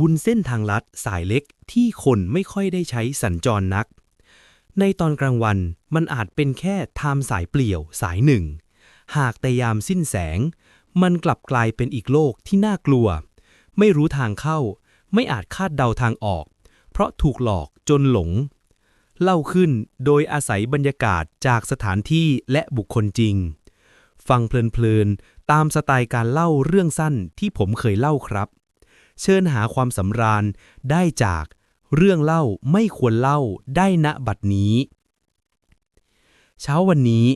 บุญเส้นทางลัดสายเล็กที่คนไม่ค่อยได้ใช้สัญจรนัก ในตอนกลางวันมันอาจเป็นแค่ทามสายเปลี่ยวสายหนึ่ง หากแต่ยามสิ้นแสง มันกลับกลายเป็นอีกโลกที่น่ากลัว ไม่รู้ทางเข้า ไม่อาจคาดเดาทางออก เพราะถูกหลอกจนหลง เล่าขึ้นโดยอาศัยบรรยากาศจากสถานที่และบุคคลจริง ฟังเพลินๆตามสไตล์การเล่าเรื่องสั้นที่ผมเคยเล่าครับ เชิญหาความสำราญได้จากเรื่องเล่าไม่ควรเล่าได้ณบัดนี้ เช้าวันนี้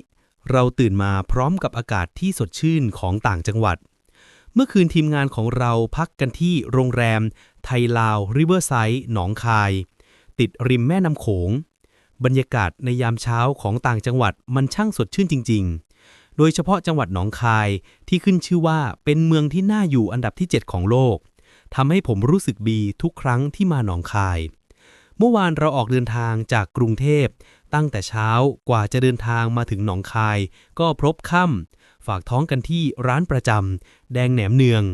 เราตื่นมาพร้อมกับอากาศที่สดชื่นของต่างจังหวัด เมื่อคืนทีมงานของเราพักกันที่โรงแรม ไทยลาวริเวอร์ไซด์หนองคาย ติดริมแม่น้ำโขง บรรยากาศในยามเช้าของต่างจังหวัดมันช่างสดชื่นจริง ๆ โดยเฉพาะจังหวัดหนองคายที่ขึ้นชื่อว่าเป็นเมืองที่น่าอยู่อันดับที่ 7 ของโลก ทำให้ผมรู้สึกดีทุกครั้งที่มาหนองคาย เมื่อวานเราออกเดินทางจากกรุงเทพ ตั้งแต่เช้ากว่าจะเดินทางมาถึงหนองคาย ก็พรบค่ำฝากท้องกันที่ร้านประจำแดงแหนมเนือง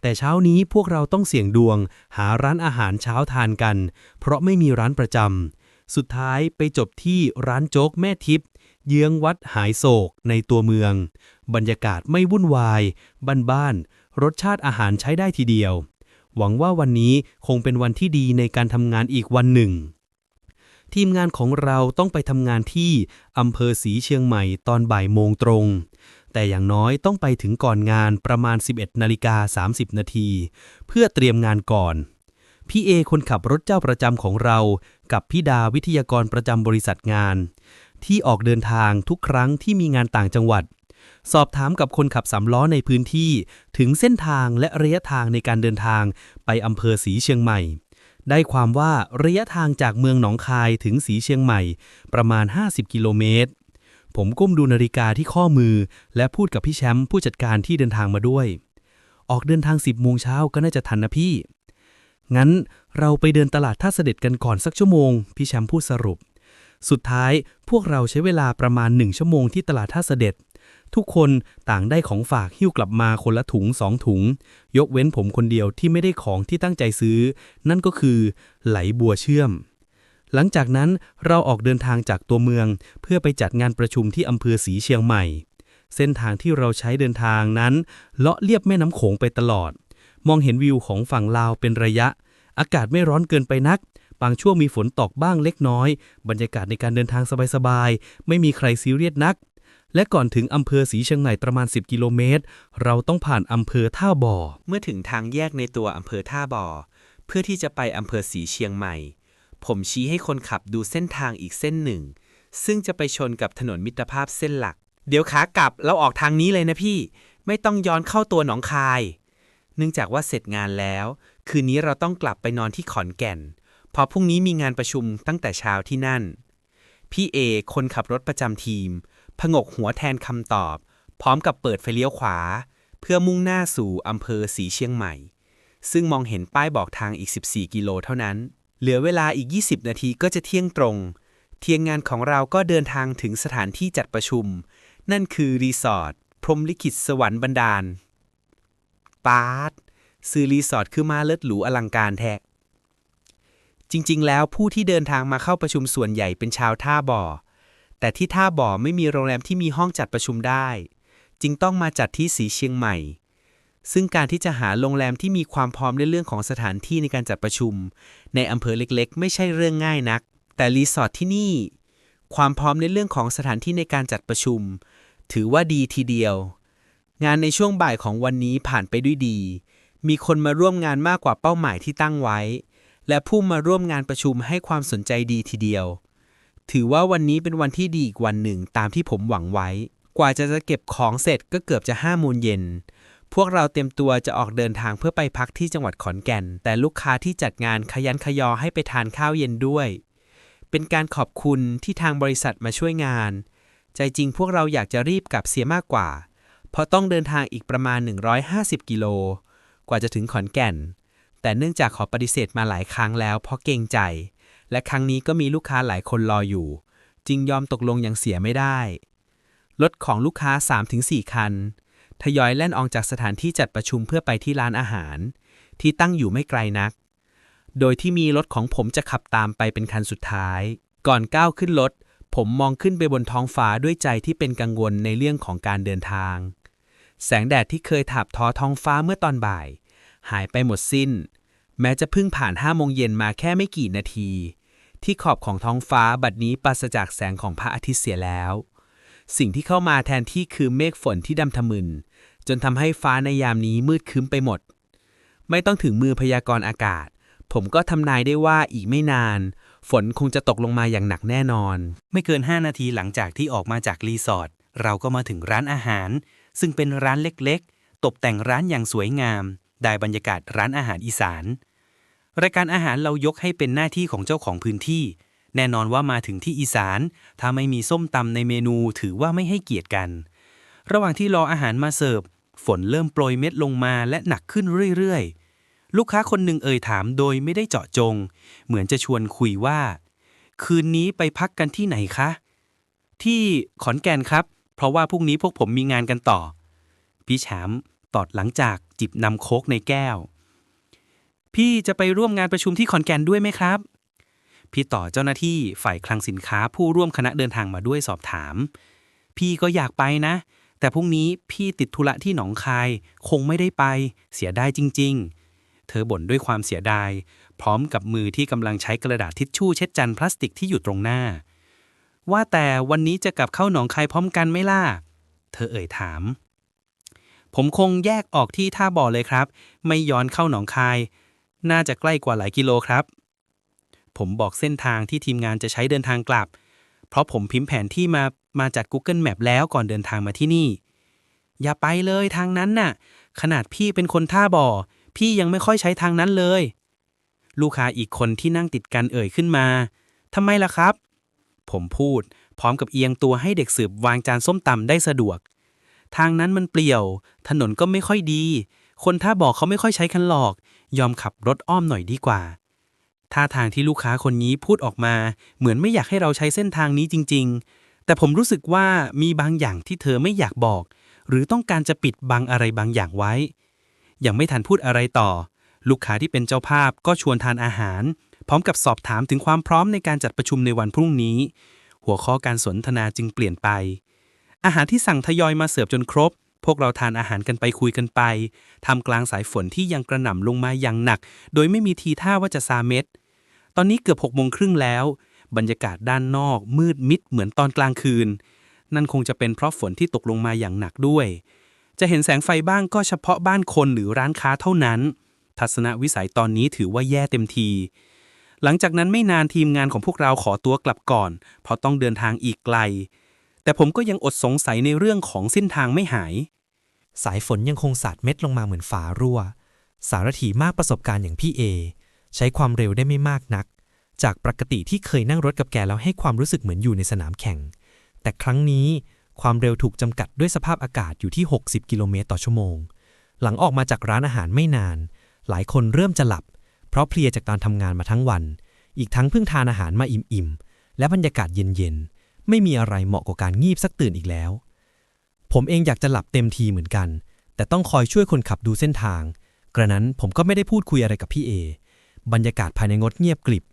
แต่เช้านี้พวกเราต้องเสี่ยงดวง หาร้านอาหารเช้าทานกัน เพราะไม่มีร้านประจำสุดท้ายไปจบที่ร้านโจ๊กแม่ทิพย์เยื้องวัดหายโศกในตัวเมือง บรรยากาศไม่วุ่นวาย บ้านๆรสชาติอาหารใช้ได้ทีเดียว หวังว่าวันนี้คงเป็นวันที่ดีในการทำงานอีกวันหนึ่ง ทีมงานของเราต้องไปทำงานที่อำเภอศรีเชียงใหม่ตอนบ่ายโมงตรง แต่อย่างน้อยต้องไปถึงก่อนงานประมาณ 11นาฬิกา30 นาที เพื่อเตรียมงานก่อนพี่เอคนขับรถเจ้าประจำของเรา กับพี่ดาวิทยากรประจำบริษัทงาน ที่ออกเดินทางทุกครั้งที่มีงานต่างจังหวัด สอบถามกับคนขับสามล้อในพื้นที่ ถึงเส้นทางและระยะทางในการเดินทางไปอำเภอศรีเชียงใหม่ ได้ความว่าระยะทางจากเมืองหนองคายถึงศรีเชียงใหม่ ประมาณ 50 กิโลเมตร ผมก้มดูนาฬิกาที่ข้อมือ และพูดกับพี่แชมป์ผู้จัดการที่เดินทางมาด้วย ออกเดินทาง10โมงเช้าก็น่าจะทันนะพี่ งั้นเราไปเดินตลาดท่าเสด็จกันก่อนสักชั่วโมง พี่แชมป์พูดสรุปสุดท้ายพวกเราใช้เวลาประมาณหนึ่งชั่วโมงที่ตลาดท่าเสด็จ ทุกคนต่างได้ของฝากหิ้วกลับมาคนละถุงสองถุง ยกเว้นผมคนเดียวที่ไม่ได้ของที่ตั้งใจซื้อ นั่นก็คือไหลบัวเชื่อม หลังจากนั้นเราออกเดินทางจากตัวเมือง เพื่อไปจัดงานประชุมที่อำเภอศรีเชียงใหม่ เส้นทางที่เราใช้เดินทางนั้น เลาะเลียบแม่น้ำโขงไปตลอด มองเห็นวิวของฝั่งลาวเป็นระยะ อากาศไม่ร้อนเกินไปนักบางช่วงมีฝนตกบ้างเล็กน้อย บรรยากาศในการเดินทางสบายๆ ไม่มีใครซีเรียสนัก และก่อนถึงอำเภอศรีเชียงใหม่ประมาณ 10 กิโลเมตร เราต้องผ่านอำเภอท่าบ่อ เมื่อถึงทางแยกในตัวอำเภอท่าบ่อ เพื่อที่จะไปอำเภอสีเชียงใหม่ ผมชี้ให้คนขับดูเส้นทางอีกเส้นหนึ่ง ซึ่งจะไปชนกับถนนมิตรภาพเส้นหลัก เดี๋ยวขากลับเราออกทางนี้เลยนะพี่ ไม่ต้องย้อนเข้าตัวหนองคาย เนื่องจากว่าเสร็จงานแล้ว คืนนี้เราต้องกลับไปนอนที่ขอนแก่นเพราะพรุ่งนี้มีงานประชุมตั้งแต่เช้าที่นั่น พี่เอคนขับรถประจำทีม ผงกหัวแทนคำตอบ พร้อมกับเปิดไฟเลี้ยวขวา เพื่อมุ่งหน้าสู่อำเภอสีเชียงใหม่ ซึ่งมองเห็นป้ายบอกทางอีก 14 กิโลเท่านั้น เหลือเวลาอีก 20 นาทีก็จะเที่ยงตรง เที่ยงงานของเราก็เดินทางถึงสถานที่จัดประชุม นั่นคือรีสอร์ทพรมลิขิตสวรรค์บันดาลปาร์ตซื้อรีสอร์ทคือมาเลิศหรูอลังการแท้จริง ๆ แล้วผู้ที่เดินทางมาเข้าประชุมส่วนใหญ่เป็นชาวท่าบ่อ แต่ที่ท่าบ่อไม่มีโรงแรมที่มีห้องจัดประชุมได้ จึงต้องมาจัดที่สีเชียงใหม่ ซึ่งการที่จะหาโรงแรมที่มีความพร้อมในเรื่องของสถานที่ในการจัดประชุม ในอำเภอเล็กๆ ไม่ใช่เรื่องง่ายนัก แต่รีสอร์ทที่นี่ ความพร้อมในเรื่องของสถานที่ในการจัดประชุม ถือว่าดีทีเดียว งานในช่วงบ่ายของวันนี้ผ่านไปด้วยดี มีคนมาร่วมงานมากกว่าเป้าหมายที่ตั้งไว้ และผู้มาร่วมงานประชุมให้ความสนใจดีทีเดียว ถือว่าวันนี้เป็นวันที่ดีอีกวันหนึ่งตามที่ผมหวังไว้ กว่าจะจะเก็บของเสร็จก็เกือบจะห้าโมงเย็น พวกเราเตรียมตัวจะออกเดินทางเพื่อไปพักที่จังหวัดขอนแก่น แต่ลูกค้าที่จัดงานขยันขยอให้ไปทานข้าวเย็นด้วย เป็นการขอบคุณที่ทางบริษัทมาช่วยงาน ใจจริงพวกเราอยากจะรีบกลับเสียมากกว่า เพราะต้องเดินทางอีกประมาณ 150 กิโล กว่าจะถึงขอนแก่น แต่เนื่องจากขอปฏิเสธมาหลายครั้งแล้วเพราะเกรงใจ และครั้งนี้ก็มีลูกค้าหลายคนรออยู่ จึงยอมตกลงอย่างเสียไม่ได้ รถของลูกค้า 3-4 คัน ทยอยแล่นออกจากสถานที่จัดประชุมเพื่อไปที่ร้านอาหาร ที่ตั้งอยู่ไม่ไกลนัก โดยที่มีรถของผมจะขับตามไปเป็นคันสุดท้าย ก่อนก้าวขึ้นรถผมมองขึ้นไปบนท้องฟ้าด้วยใจที่เป็นกังวลในเรื่องของการเดินทาง แสงแดดที่เคยถาบทอท้องฟ้าเมื่อตอนบ่าย หายไปหมดสิ้น แม้จะเพิ่งผ่านห้าโมงเย็นมาแค่ไม่กี่นาที ที่ขอบของท้องฟ้าบัดนี้ปราศจากแสงของพระอาทิตย์เสียแล้ว สิ่งที่เข้ามาแทนที่คือเมฆฝนที่ดำทะมึน จนทำให้ฟ้าในยามนี้มืดครึ้มไปหมด ไม่ต้องถึงมือพยากรณ์อากาศ ผมก็ทำนายได้ว่าอีกไม่นาน ฝนคงจะตกลงมาอย่างหนักแน่นอน ไม่เกิน 5 นาทีหลังจากที่ออกมาจากรีสอร์ทเราก็มาถึงร้านอาหาร ซึ่งเป็นร้านเล็กๆ ตกแต่งร้านอย่างสวยงาม ได้บรรยากาศร้านอาหารอีสาน รายการอาหารเรายกให้เป็นหน้าที่ของเจ้าของพื้นที่ แน่นอนว่ามาถึงที่อีสาน ถ้าไม่มีส้มตำในเมนูถือว่าไม่ให้เกียรติกัน ระหว่างที่รออาหารมาเสิร์ฟ ฝนเริ่มโปรยเม็ดลงมาและหนักขึ้นเรื่อยๆ ลูกค้าคนหนึ่งเอ่ยถามโดยไม่ได้เจาะจง เหมือนจะชวนคุยว่า คืนนี้ไปพักกันที่ไหนคะ ที่ขอนแก่นครับ เพราะว่าพรุ่งนี้พวกผมมีงานกันต่อ พี่แฉม ตอดหลังจากจิบนำโค้กในแก้ว พี่จะไปร่วมงานประชุมที่ขอนแก่นด้วยไหมครับ พี่ต่อเจ้าหน้าที่ฝ่ายคลังสินค้าผู้ร่วมคณะเดินทางมาด้วยสอบถาม พี่ก็อยากไปนะ แต่พรุ่งนี้พี่ติดธุระที่หนองคาย คงไม่ได้ไป เสียดายจริง ๆ เธอบ่นด้วยความเสียดาย พร้อมกับมือที่กำลังใช้กระดาษทิชชู่เช็ดจานพลาสติกที่อยู่ตรงหน้า ว่าแต่วันนี้จะกลับเข้าหนองคายพร้อมกันไหมล่ะ เธอเอ่ยถาม ผมคงแยกออกที่ท่าบ่อเลยครับ ไม่ย้อนเข้าหนองคาย น่าจะใกล้กว่าหลายกิโลครับ ผมบอกเส้นทางที่ทีมงานจะใช้เดินทางกลับ เพราะผมพิมพ์แผนที่มามาจาก Google Map แล้วก่อนเดินทางมาที่นี่ อย่าไปเลยทางนั้นน่ะ ขนาดพี่เป็นคนท่าบ่อ พี่ยังไม่ค่อยใช้ทางนั้นเลย ลูกค้าอีกคนที่นั่งติดกันเอ่ยขึ้นมาทำไมล่ะครับ ผมพูดพร้อมกับเอียงตัวให้เด็กสืบวางจานส้มตำได้สะดวก ทางนั้นมันเปลี่ยว ถนนก็ไม่ค่อยดี คนท่าบ่อเขาไม่ค่อยใช้คันหลอก ยอมขับรถอ้อมหน่อยดีกว่า ท่าทางที่ลูกค้าคนนี้พูดออกมา เหมือนไม่อยากให้เราใช้เส้นทางนี้จริง ๆ แต่ผมรู้สึกว่ามีบางอย่างที่เธอไม่อยากบอก หรือต้องการจะปิดบังอะไรบางอย่างไว้ ยังไม่ทันพูดอะไรต่อ ลูกค้าที่เป็นเจ้าภาพก็ชวนทานอาหาร พร้อมกับสอบถามถึงความพร้อมในการจัดประชุมในวันพรุ่งนี้ หัวข้อการสนทนาจึงเปลี่ยนไป อาหารที่สั่งทยอยมาเสิร์ฟจนครบ พวกเราทานอาหารกันไปคุยกันไปทำกลางสายฝนที่ยังกระหน่ำลงมาอย่างหนัก โดยไม่มีทีท่าว่าจะซาเม็ด ตอนนี้เกือบหกโมงครึ่งแล้ว บรรยากาศด้านนอก มืดมิดเหมือนตอนกลางคืน นั่นคงจะเป็นเพราะฝนที่ตกลงมาอย่างหนักด้วย จะเห็นแสงไฟบ้างก็เฉพาะบ้านคนหรือร้านค้าเท่านั้น ทัศนวิสัยตอนนี้ถือว่าแย่เต็มทีหลังจากนั้นไม่นานทีมงานของพวกเราขอตัวกลับก่อน เพราะต้องเดินทางอีกไกล แต่ผมก็ยังอดสงสัยในเรื่องของเส้นทางไม่หาย สายฝนยังคงสาดเม็ดลงมาเหมือนฝารั่ว สารถีมากประสบการณ์อย่างพี่เอ ใช้ความเร็วได้ไม่มากนัก จากปกติที่เคยนั่งรถกับแกแล้วให้ความรู้สึกเหมือนอยู่ในสนามแข่ง แต่ครั้งนี้ความเร็วถูกจำกัดด้วยสภาพอากาศอยู่ที่ 60 กิโลเมตรต่อชั่วโมง หลังออกมาจากร้านอาหารไม่นาน หลายคนเริ่มจะหลับ เพราะเพลียจากการทำงานมาทั้งวัน อีกทั้งเพิ่งทานอาหารมาอิ่มๆ และบรรยากาศเย็นๆ ไม่มีอะไรเหมาะกับการงีบสักตื่นอีกแล้ว ผมเองอยากจะหลับเต็มทีเหมือนกัน แต่ต้องคอยช่วยคนขับดูเส้นทาง กระนั้นผมก็ไม่ได้พูดคุยอะไรกับพี่เอบรรยากาศภายในงดเงียบกริบ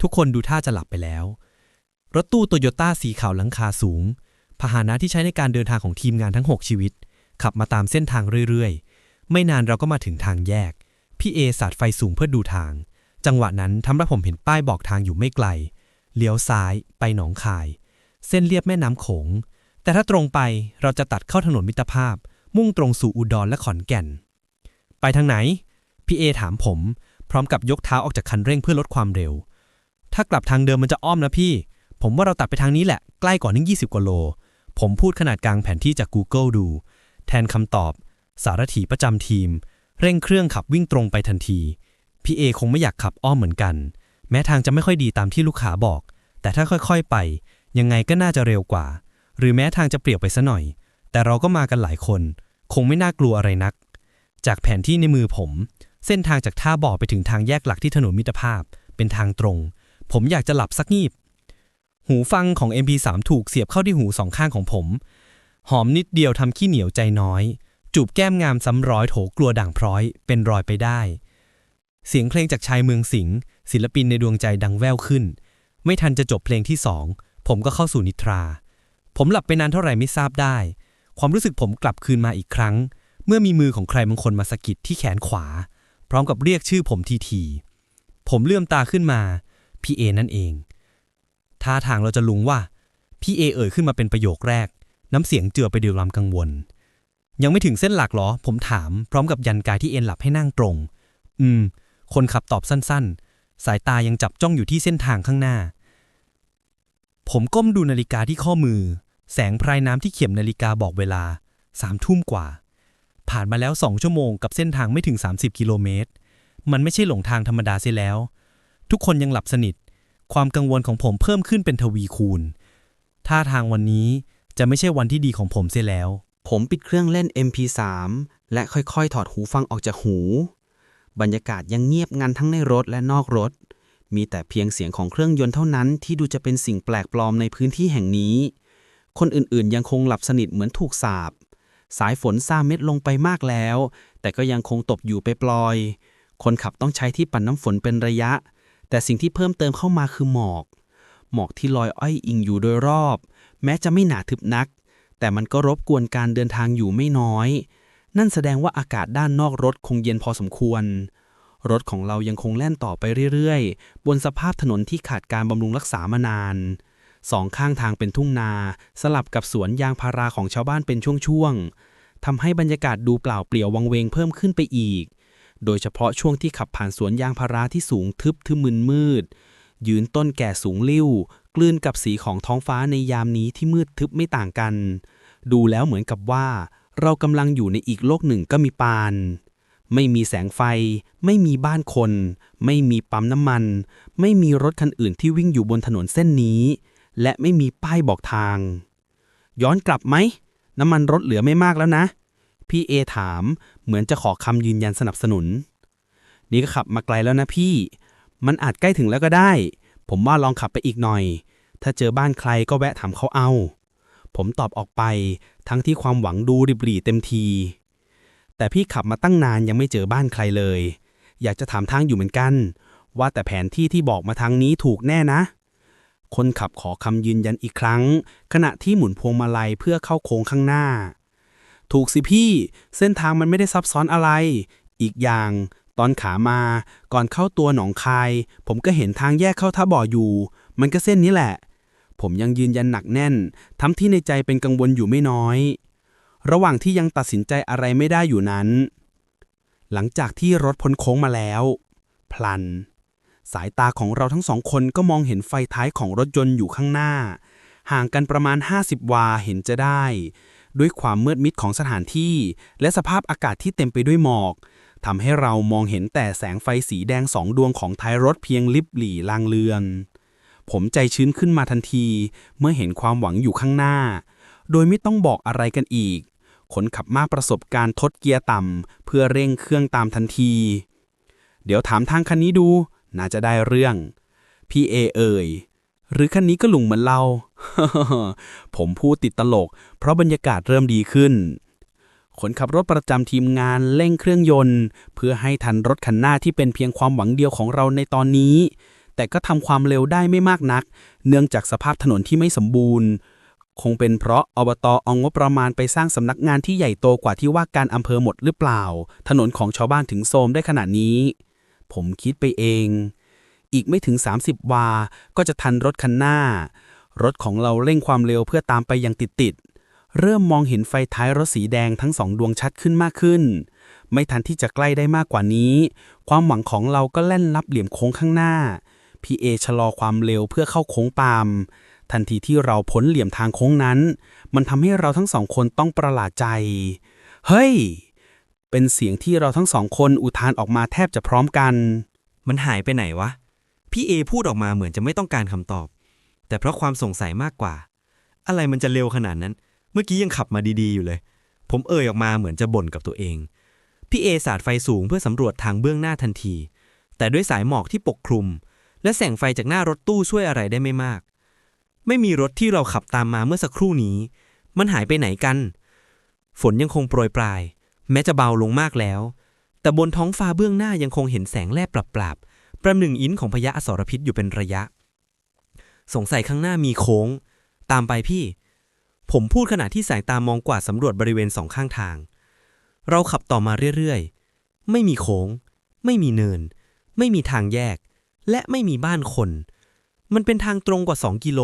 ทุกคนดูท่าจะหลับไปแล้ว รถตู้โตโยต้าสีขาวหลังคาสูง พาหนะที่ใช้ในการเดินทางของทีมงานทั้ง 6 ชีวิต ขับมาตามเส้นทางเรื่อยๆ ไม่นานเราก็มาถึงทางแยก พี่เอสาดไฟสูงเพื่อดูทาง จังหวะนั้นทำให้ผมเห็นป้ายบอกทางอยู่ไม่ไกล เลี้ยวซ้าย ไปหนองคาย เส้นเลียบแม่น้ำโขง แต่ถ้าตรงไปเราจะตัดเข้าถนนมิตรภาพ มุ่งตรงสู่อุดรและขอนแก่น ไปทางไหน พี่เอถามผม พร้อมกับยกเท้าออกจากคันเร่งเพื่อลดความเร็ว ถ้ากลับทางเดิมมันจะอ้อมนะพี่ ผมว่าเราตัดไปทางนี้แหละ ใกล้กว่านึง20กว่าโล ผมพูดขนาดกลางแผนที่จาก Google ดู แทนคำตอบ สารถีประจำทีม เร่งเครื่องขับวิ่งตรงไปทันทีพี่เอคงไม่อยากขับอ้อมเหมือนกัน แม้ทางจะไม่ค่อยดีตามที่ลูกค้าบอก แต่ถ้าค่อยๆไป ยังไงก็น่าจะเร็วกว่า หรือแม้ทางจะเปลี่ยวไปซะหน่อย แต่เราก็มากันหลายคน คงไม่น่ากลัวอะไรนัก จากแผนที่ในมือผม เส้นทางจากท่าบ่อไปถึงทางแยกหลักที่ถนนมิตรภาพ เป็นทางตรง ผมอยากจะหลับสักงีบ หูฟังของ MP3 ถูกเสียบเข้าที่หูสองข้างของผม หอมนิดเดียวทำขี้เหนียวใจน้อย จูบแก้มงามซ้ำร้อยโถกลัวด่างพร้อย เป็นรอยไปได้ เสียงเพลงจากชายเมืองสิงห์ศิลปินในดวงใจดังแว่วขึ้น ไม่ทันจะจบเพลงที่สอง ผมก็เข้าสู่นิทรา ผมหลับไปนานเท่าไหร่ไม่ทราบได้ ความรู้สึกผมกลับคืนมาอีกครั้ง เมื่อมีมือของใครบางคนมาสะกิดที่แขนขวา พร้อมกับเรียกชื่อผมทีทีๆผมเลื่อมตาขึ้นมา พี่เอนั่นเอง ท่าทางเราจะลุงว่า พี่เอเอ่ยขึ้นมาเป็นประโยคแรก น้ำเสียงเจือไปด้วยความกังวล ยังไม่ถึงเส้นหลักเหรอ ผมถาม พร้อมกับยันกายที่เอ็นหลับให้นั่งตรง อืม คนขับตอบสั้นๆ สายตายังจับจ้องอยู่ที่เส้นทางข้างหน้า ผมก้มดูนาฬิกาที่ข้อมือ แสงพรายน้ำที่เข็มนาฬิกาบอกเวลาสามทุ่มกว่า ผ่านมาแล้วสองชั่วโมงกับเส้นทางไม่ถึง 30 กิโลเมตร มันไม่ใช่หลงทางธรรมดาเสียแล้ว ทุกคนยังหลับสนิท ความกังวลของผมเพิ่มขึ้นเป็นทวีคูณ ท่าทางวันนี้จะไม่ใช่วันที่ดีของผมเสียแล้ว ผมปิดเครื่องเล่น MP3 และค่อยๆ ถอดหูฟังออกจากหู บรรยากาศยังเงียบงันทั้งในรถและนอกรถ มีแต่เพียงเสียงของเครื่องยนต์เท่านั้นที่ดูจะเป็นสิ่งแปลกปลอมในพื้นที่แห่งนี้ คนอื่นๆ ยังคงหลับสนิทเหมือนถูกสาบ สายฝนซาเม็ดลงไปมากแล้ว แต่ก็ยังคงตกอยู่ไปปลอย คนขับต้องใช้ที่ปั่นน้ำฝนเป็นระยะ แต่สิ่งที่เพิ่มเติมเข้ามาคือหมอก หมอกที่ลอยอ้อยอิงอยู่โดยรอบ แม้จะไม่หนาทึบนัก แต่มันก็รบกวนการเดินทางอยู่ไม่น้อย นั่นแสดงว่าอากาศด้านนอกรถคงเย็นพอสมควร รถของเรายังคงแล่นต่อไปเรื่อยๆ บนสภาพถนนที่ขาดการบำรุงรักษามานาน สองข้างทางเป็นทุ่งนา สลับกับสวนยางพาราของชาวบ้านเป็นช่วงๆทำให้บรรยากาศดูเปล่าเปลี่ยววังเวงเพิ่มขึ้นไปอีก โดยเฉพาะช่วงที่ขับผ่านสวนยางพาราที่สูงทึบทึมมึนมืด ยืนต้นแก่สูงลิ่วกลืนกับสีของท้องฟ้าในยามนี้ที่มืดทึบไม่ต่างกัน ดูแล้วเหมือนกับว่า เรากำลังอยู่ในอีกโลกหนึ่งก็มีปาน ไม่มีแสงไฟ ไม่มีบ้านคน ไม่มีปั๊มน้ำมัน ไม่มีรถคันอื่นที่วิ่งอยู่บนถนนเส้นนี้ และไม่มีป้ายบอกทาง ย้อนกลับไหม น้ำมันรถเหลือไม่มากแล้วนะ พี่เอถามเหมือนจะขอคำยืนยันสนับสนุน นี่ก็ขับมาไกลแล้วนะพี่ มันอาจใกล้ถึงแล้วก็ได้ ผมว่าลองขับไปอีกหน่อย ถ้าเจอบ้านใครก็แวะถามเขาเอา ผมตอบออกไปทั้งที่ความหวังดูริบหรี่เต็มที แต่พี่ขับมาตั้งนานยังไม่เจอบ้านใครเลย อยากจะถามทางอยู่เหมือนกัน ว่าแต่แผนที่ที่บอกมาทางนี้ถูกแน่นะ คนขับขอคำยืนยันอีกครั้ง ขณะที่หมุนพวงมาลัยเพื่อเข้าโค้งข้างหน้า ถูกสิพี่ เส้นทางมันไม่ได้ซับซ้อนอะไร อีกอย่าง ตอนขามา ก่อนเข้าตัวหนองคาย ผมก็เห็นทางแยกเข้าท่าบ่ออยู่ มันก็เส้นนี้แหละ ผมยังยืนยันหนักแน่นทำที่ในใจเป็นกังวลอยู่ไม่น้อย ระหว่างที่ยังตัดสินใจอะไรไม่ได้อยู่นั้น หลังจากที่รถพ้นโค้งมาแล้ว พลัน สายตาของเราทั้งสองคนก็มองเห็นไฟท้ายของรถยนต์อยู่ข้างหน้า ห่างกันประมาณ 50 วาเห็นจะได้ ด้วยความมืดมิดของสถานที่ และสภาพอากาศที่เต็มไปด้วยหมอกทำให้เรามองเห็นแต่แสงไฟสีแดงสองดวงของท้ายรถเพียงลิบหลี่ลางเลือน ผมใจชื้นขึ้นมาทันที เมื่อเห็นความหวังอยู่ข้างหน้า โดยไม่ต้องบอกอะไรกันอีก คนขับมาประสบการณ์ทดเกียร์ต่ำ เพื่อเร่งเครื่องตามทันที เดี๋ยวถามทางคันนี้ดู น่าจะได้เรื่อง พี่เอเอ่ย หรือคันนี้ก็หลุงเหมือนเรา ผมพูดติดตลก เพราะบรรยากาศเริ่มดีขึ้น คนขับรถประจำทีมงานเร่งเครื่องยนต์ เพื่อให้ทันรถคันหน้าที่เป็นเพียงความหวังเดียวของเราในตอนนี้ แต่ก็ทำความเร็วได้ไม่มากนัก เนื่องจากสภาพถนนที่ไม่สมบูรณ์ คงเป็นเพราะอบตเอางบประมาณไปสร้างสำนักงานที่ใหญ่โตกว่าที่ว่าการอำเภอหมดหรือเปล่า ถนนของชาวบ้านถึงโทรมได้ขนาดนี้ ผมคิดไปเอง อีกไม่ถึง 30 วา ก็จะทันรถคันหน้า รถของเราเร่งความเร็วเพื่อตามไปอย่างติดๆเริ่มมองเห็นไฟท้ายรถสีแดงทั้งสองดวงชัดขึ้นมากขึ้น ไม่ทันที่จะใกล้ได้มากกว่านี้ ความหวังของเราก็แล่นลับเหลี่ยมโค้งข้างหน้า พี่เอชะลอความเร็วเพื่อเข้าโค้งปาม ทันทีที่เราพ้นเหลี่ยมทางโค้งนั้น มันทำให้เราทั้งสองคนต้องประหลาดใจ เฮ้ย เป็นเสียงที่เราทั้งสองคนอุทานออกมาแทบจะพร้อมกัน มันหายไปไหนวะ พี่เอพูดออกมาเหมือนจะไม่ต้องการคำตอบ แต่เพราะความสงสัยมากกว่า อะไรมันจะเร็วขนาดนั้น เมื่อกี้ยังขับมาดีๆอยู่เลย ผมเอ่ยออกมาเหมือนจะบ่นกับตัวเอง พี่เอสาดไฟสูงเพื่อสำรวจทางเบื้องหน้าทันที แต่ด้วยสายหมอกที่ปกคลุมและแสงไฟจากหน้ารถตู้ช่วยอะไรได้ไม่มาก ไม่มีรถที่เราขับตามมาเมื่อสักครู่นี้ มันหายไปไหนกัน ฝนยังคงโปรยปลาย แม้จะเบาลงมากแล้ว แต่บนท้องฟ้าเบื้องหน้ายังคงเห็นแสงแลบปราบๆประหนึ่งอินของพญาอสรพิษอยู่เป็นระยะ สงสัยข้างหน้ามีโค้ง ตามไปพี่ ผมพูดขณะที่สายตามองกวาดสำรวจบริเวณสองข้างทาง เราขับต่อมาเรื่อยๆ ไม่มีโค้ง ไม่มีเนิน ไม่มีทางแยก และไม่มีบ้านคน มันเป็นทางตรงกว่า 2 กิโล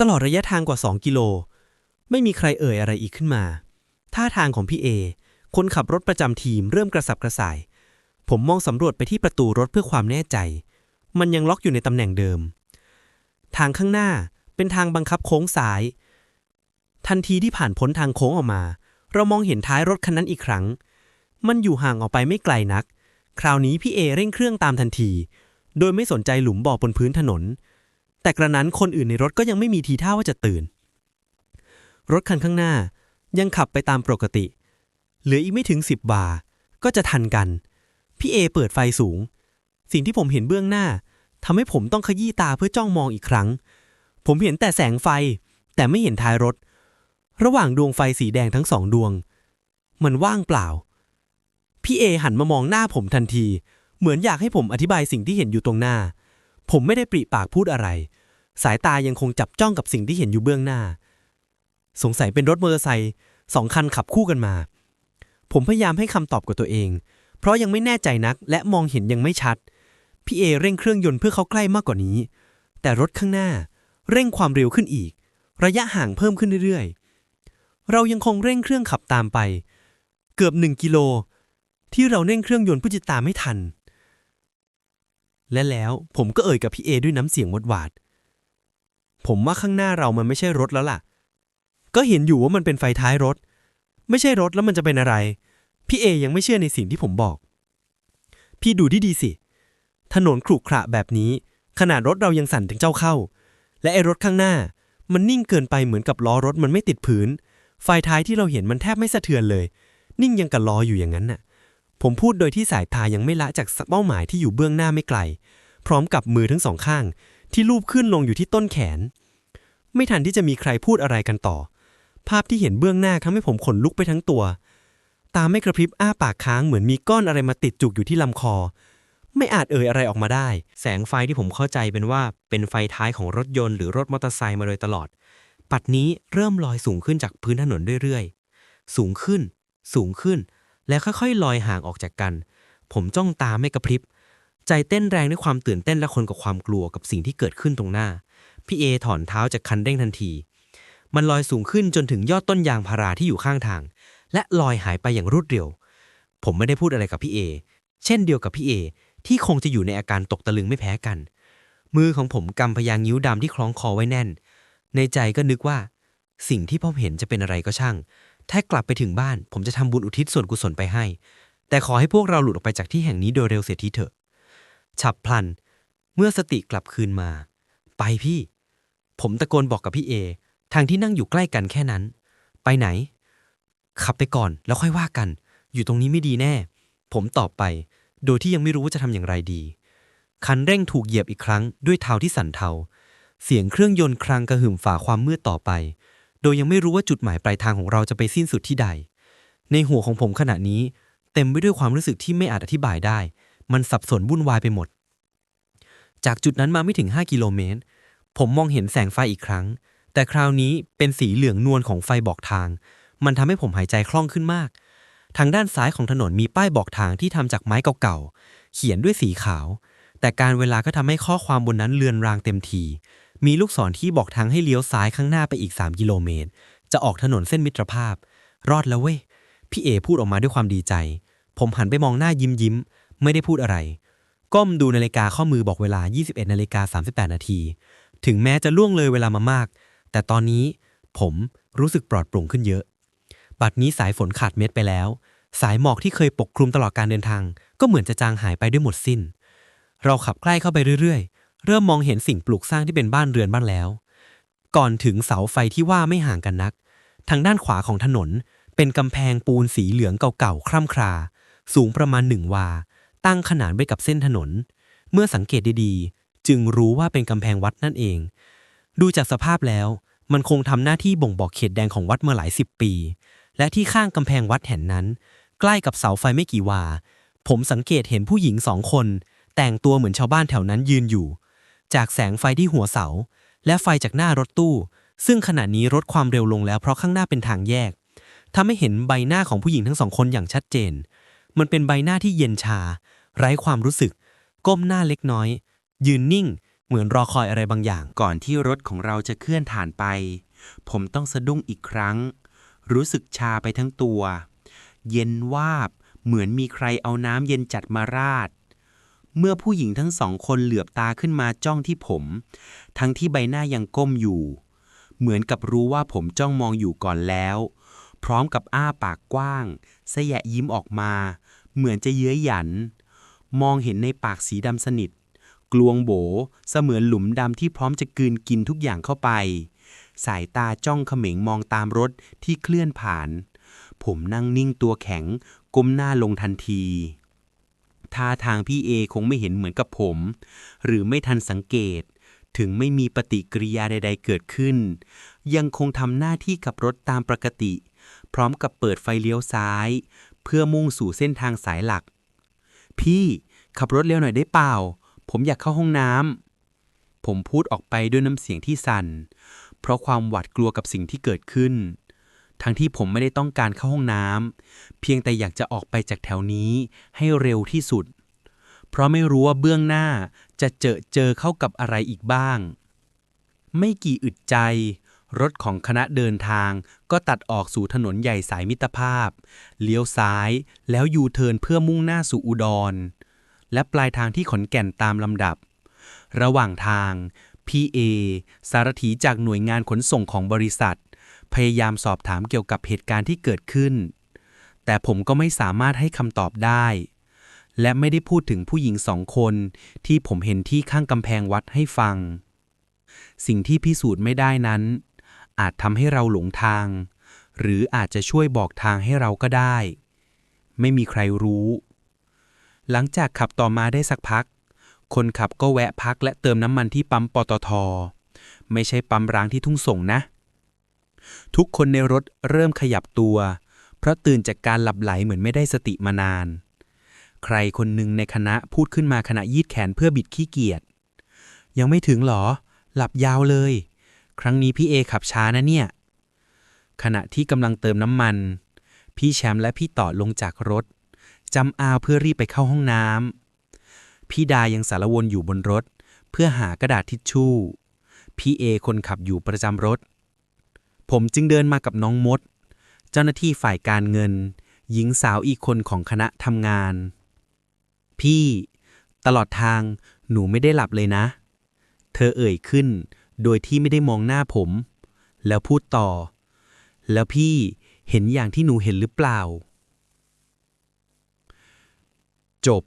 ตลอดระยะทางกว่า 2 กิโล ไม่มีใครเอ่ยอะไรอีกขึ้นมา ท่าทางของพี่เอ คนขับรถประจำทีมเริ่มกระสับกระส่าย ผมมองสำรวจไปที่ประตูรถเพื่อความแน่ใจ มันยังล็อกอยู่ในตำแหน่งเดิม ทางข้างหน้าเป็นทางบังคับโค้งซ้าย ทันทีที่ผ่านพ้นทางโค้งออกมา เรามองเห็นท้ายรถคันนั้นอีกครั้ง มันอยู่ห่างออกไปไม่ไกลนัก คราวนี้พี่เอเร่งเครื่องตามทันที โดยไม่สนใจหลุมบ่อบนพื้นถนน แต่กระนั้นคนอื่นในรถก็ยังไม่มีทีท่าว่าจะตื่น รถคันข้างหน้ายังขับไปตามปกติ เหลืออีกไม่ถึงสิบบาร์ก็จะทันกัน พี่เอเปิดไฟสูง สิ่งที่ผมเห็นเบื้องหน้าทำให้ผมต้องขยี้ตาเพื่อจ้องมองอีกครั้ง ผมเห็นแต่แสงไฟ แต่ไม่เห็นท้ายรถ ระหว่างดวงไฟสีแดงทั้งสองดวง มันว่างเปล่า พี่เอหันมามองหน้าผมทันที เหมือนอยากให้ผมอธิบายสิ่งที่เห็นอยู่ตรงหน้า ผมไม่ได้ปริปากพูดอะไร สายตายังคงจับจ้องกับสิ่งที่เห็นอยู่เบื้องหน้า สงสัยเป็นรถมอเตอร์ไซค์สองคันขับคู่กันมา ผมพยายามให้คำตอบกับตัวเอง เพราะยังไม่แน่ใจนักและมองเห็นยังไม่ชัด พี่เอเร่งเครื่องยนต์เพื่อเขาใกล้มากกว่านี้ แต่รถข้างหน้า เร่งความเร็วขึ้นอีก ระยะห่างเพิ่มขึ้นเรื่อยๆ เรายังคงเร่งเครื่องขับตามไป เกือบหนึ่งกิโลที่เราเร่งเครื่องยนต์เพื่อจะตามไม่ทัน และแล้วผมก็เอ่ยกับพี่เอด้วยน้ำเสียงหวดหวาด ผมว่าข้างหน้าเรามันไม่ใช่รถแล้วล่ะ ก็เห็นอยู่ว่ามันเป็นไฟท้ายรถ ไม่ใช่รถแล้วมันจะเป็นอะไร พี่เอยังไม่เชื่อในสิ่งที่ผมบอก พี่ดูที่ดีสิ ถนนขรุขระแบบนี้ ขนาดรถเรายังสั่นถึงเจ้าเข้า และไอ้รถข้างหน้า มันนิ่งเกินไปเหมือนกับล้อรถมันไม่ติดพื้น ไฟท้ายที่เราเห็นมันแทบไม่สะเทือนเลย นิ่งยังกับล้ออยู่อย่างนั้นน่ะ ผมพูดโดยที่สายตายังไม่ละจากเป้าหมายที่อยู่เบื้องหน้าไม่ไกล พร้อมกับมือทั้งสองข้าง ที่ลูบขึ้นลงอยู่ที่ต้นแขน ไม่ทันที่จะมีใครพูดอะไรกันต่อ ภาพที่เห็นเบื้องหน้าทำให้ผมขนลุกไปทั้งตัว ตาไม่กระพริบอ้าปากค้างเหมือนมีก้อนอะไรมาติดจุกอยู่ที่ลำคอ ไม่อาจเอ่ยอะไรออกมาได้ แสงไฟที่ผมเข้าใจเป็นว่าเป็นไฟท้ายของรถยนต์หรือรถมอเตอร์ไซค์มาโดยตลอด ปัดนี้เริ่มลอยสูงขึ้นจากพื้นถนนเรื่อยๆ สูงขึ้น สูงขึ้น แล้วค่อยๆ ลอยห่างออกจากกัน ผมจ้องตาไม่กระพริบ ใจเต้นแรงด้วยความตื่นเต้นและคนกับความกลัวกับสิ่งที่เกิดขึ้นตรงหน้า พี่เอถอนเท้าจากคันเร่งทันที มันลอยสูงขึ้นจนถึงยอดต้นยางพาราที่อยู่ข้างทาง และลอยหายไปอย่างรวดเร็ว ผมไม่ได้พูดอะไรกับพี่เอ เช่นเดียวกับพี่เอที่คงจะอยู่ในอาการตกตะลึงไม่แพ้กัน มือของผมกำพยางนิ้วดำที่คล้องคอไว้แน่น ในใจก็นึกว่า สิ่งที่พบเห็นจะเป็นอะไรก็ช่าง ถ้ากลับไปถึงบ้าน ผมจะทำบุญอุทิศส่วนกุศลไปให้ แต่ขอให้พวกเราหลุดออกไปจากที่แห่งนี้โดยเร็วเสียทีเถอะ ฉับพลัน เมื่อสติกลับคืนมา ไปพี่ ผมตะโกนบอกกับพี่เอ ทางที่นั่งอยู่ใกล้กันแค่นั้น ไปไหน ขับไปก่อนแล้วค่อยว่ากัน อยู่ตรงนี้ไม่ดีแน่ ผมตอบไป โดยที่ยังไม่รู้ว่าจะทำอย่างไรดี คันเร่งถูกเหยียบอีกครั้งด้วยเท้าที่สั่นเทา เสียงเครื่องยนต์ครางกระหึ่มฝ่าความมืดต่อไป โดยยังไม่รู้ว่าจุดหมายปลายทางของเราจะไปสิ้นสุดที่ใด ในหัวของผมขณะนี้ เต็มไปด้วยความรู้สึกที่ไม่อาจอธิบายได้ มันสับสนวุ่นวายไปหมด จากจุดนั้นมาไม่ถึง 5 กิโลเมตร ผมมองเห็นแสงไฟอีกครั้ง แต่คราวนี้เป็นสีเหลืองนวลของไฟบอกทาง มันทำให้ผมหายใจคล่องขึ้นมาก ทางด้านซ้ายของถนนมีป้ายบอกทางที่ทำจากไม้เก่าๆ เขียนด้วยสีขาว แต่การเวลาก็ทำให้ข้อความบนนั้นเลือนรางเต็มที มีลูกศรที่บอกทางให้เลี้ยวซ้ายข้างหน้าไปอีก 3 กิโลเมตร จะออกถนนเส้นมิตรภาพ รอดแล้วเว้ย พี่เอพูดออกมาด้วยความดีใจ ผมหันไปมองหน้ายิ้มยิ้ม ไม่ได้พูดอะไร ก้มดูนาฬิกาข้อมือบอกเวลา 21นาฬิกา38 นาที ถึงแม้จะล่วงเลยเวลามามาก แต่ตอนนี้ผมรู้สึกปลอดโปร่งขึ้นเยอะ บัดนี้สายฝนขาดเม็ดไปแล้ว สายหมอกที่เคยปกคลุมตลอดการเดินทาง ก็เหมือนจะจางหายไปด้วยหมดสิ้น เราขับใกล้เข้าไปเรื่อย เริ่มมองเห็นสิ่งปลูกสร้างที่เป็นบ้านเรือนบ้านแล้ว ก่อนถึงเสาไฟที่ว่าไม่ห่างกันนัก ทางด้านขวาของถนน เป็นกำแพงปูนสีเหลืองเก่าๆคร่ำครา สูงประมาณหนึ่งวา ตั้งขนานไว้กับเส้นถนน เมื่อสังเกตดีๆ จึงรู้ว่าเป็นกำแพงวัดนั่นเอง ดูจากสภาพแล้ว มันคงทำหน้าที่บ่งบอกเขตแดงของวัดมาหลายสิบปี และที่ข้างกำแพงวัดแห่งนั้น ใกล้กับเสาไฟไม่กี่วา ผมสังเกตเห็นผู้หญิงสองคน แต่งตัวเหมือนชาวบ้านแถวนั้นยืนอยู่ จากแสงไฟที่หัวเสา และไฟจากหน้ารถตู้ ซึ่งขณะนี้ลดความเร็วลงแล้วเพราะข้างหน้าเป็นทางแยกทำให้เห็นใบหน้าของผู้หญิงทั้งสองคนอย่างชัดเจน มันเป็นใบหน้าที่เย็นชา ไร้ความรู้สึก ก้มหน้าเล็กน้อย ยืนนิ่ง เหมือนรอคอยอะไรบางอย่าง ก่อนที่รถของเราจะเคลื่อนผ่านไป ผมต้องสะดุ้งอีกครั้ง รู้สึกชาไปทั้งตัว เย็นวาบ เหมือนมีใครเอาน้ำเย็นจัดมาราด เมื่อผู้หญิงทั้งสองคนเหลือบตาขึ้นมาจ้องที่ผม ทั้งที่ใบหน้ายังก้มอยู่ เหมือนกับรู้ว่าผมจ้องมองอยู่ก่อนแล้ว พร้อมกับอ้าปากกว้างสยะยิ้มออกมา เหมือนจะเย้ยหยัน มองเห็นในปากสีดำสนิท กลวงโบ เสมือนหลุมดำที่พร้อมจะกลืนกินทุกอย่างเข้าไป สายตาจ้องเขม็งมองตามรถที่เคลื่อนผ่าน ผมนั่งนิ่งตัวแข็ง ก้มหน้าลงทันที ท่าทางพี่เอคงไม่เห็นเหมือนกับผม หรือไม่ทันสังเกต ถึงไม่มีปฏิกิริยาใด ๆ เกิดขึ้น ยังคงทำหน้าที่ขับรถตามปกติ พร้อมกับเปิดไฟเลี้ยวซ้าย เพื่อมุ่งสู่เส้นทางสายหลัก พี่ขับรถเร็วหน่อยได้เปล่า ผมอยากเข้าห้องน้ำผมพูดออกไปด้วยน้ำเสียงที่สั่น เพราะความหวาดกลัวกับสิ่งที่เกิดขึ้น ทั้งที่ผมไม่ได้ต้องการเข้าห้องน้ำเพียงแต่อยากจะออกไปจากแถวนี้ให้เร็วที่สุด เพราะไม่รู้ว่าเบื้องหน้าจะเจอเจอเข้ากับอะไรอีกบ้าง ไม่กี่อึดใจ รถของคณะเดินทางก็ตัดออกสู่ถนนใหญ่สายมิตรภาพ เลี้ยวซ้ายแล้วยูเทิร์นเพื่อมุ่งหน้าสู่อุดร และปลายทางที่ขอนแก่นตามลำดับ ระหว่างทางพีเอสารถีจากหน่วยงานขนส่งของบริษัท พยายามสอบถามเกี่ยวกับเหตุการณ์ที่เกิดขึ้น แต่ผมก็ไม่สามารถให้คำตอบได้ และไม่ได้พูดถึงผู้หญิงสองคนที่ผมเห็นที่ข้างกำแพงวัดให้ฟัง สิ่งที่พิสูจน์ไม่ได้นั้น อาจทำให้เราหลงทาง หรืออาจจะช่วยบอกทางให้เราก็ได้ ไม่มีใครรู้ หลังจากขับต่อมาได้สักพัก คนขับก็แวะพักและเติมน้ำมันที่ปั๊มปตท ไม่ใช่ปั๊มร้างที่ทุ่งส่งนะ ทุกคนในรถเริ่มขยับตัว เพราะตื่นจากการหลับไหลเหมือนไม่ได้สติมานาน ใครคนหนึ่งในคณะพูดขึ้นมาขณะยืดแขนเพื่อบิดขี้เกียจ ยังไม่ถึงหรอ หลับยาวเลย ครั้งนี้พี่เอขับช้านะเนี่ย ขณะที่กำลังเติมน้ำมัน พี่แชมป์และพี่ต่อลงจากรถจำอาวเพื่อรีบไปเข้าห้องน้ำพี่ดายังสารวนอยู่บนรถ เพื่อหากระดาษทิชชู่ พี่เอคนขับอยู่ประจำรถ ผมจึงเดินมากับน้องมด เจ้าหน้าที่ฝ่ายการเงิน หญิงสาวอีกคนของคณะทำงาน พี่ ตลอดทางหนูไม่ได้หลับเลยนะ เธอเอ่ยขึ้น โดยที่ไม่ได้มองหน้าผม แล้วพูดต่อ แล้วพี่เห็นอย่างที่หนูเห็นหรือเปล่า จบ